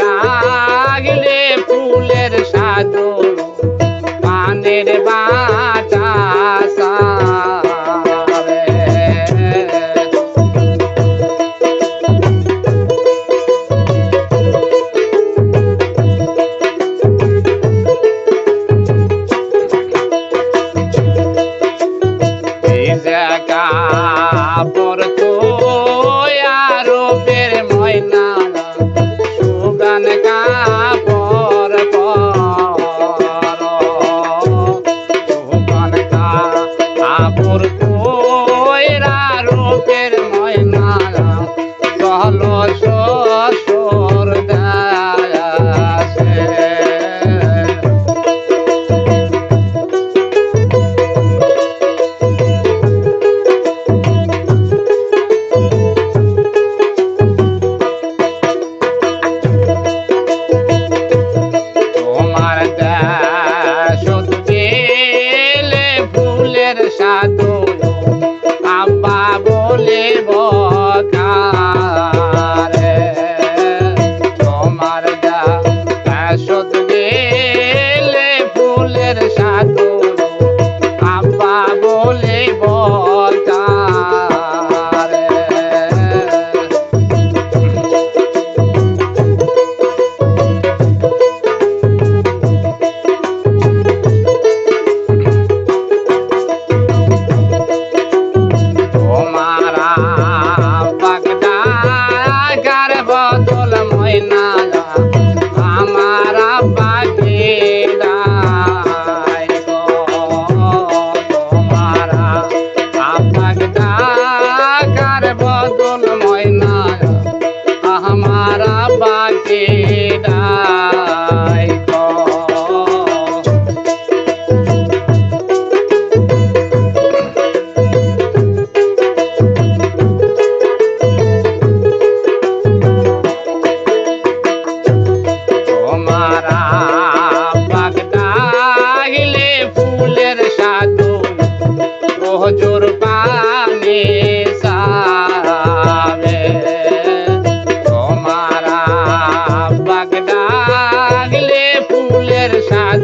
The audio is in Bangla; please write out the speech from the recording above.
ডাকলে ফুলের সাধু পানের বাতাসা। কইরা রূপের ময়মালা চলো চলো বলে বল সারা বাগে ಸಾಧ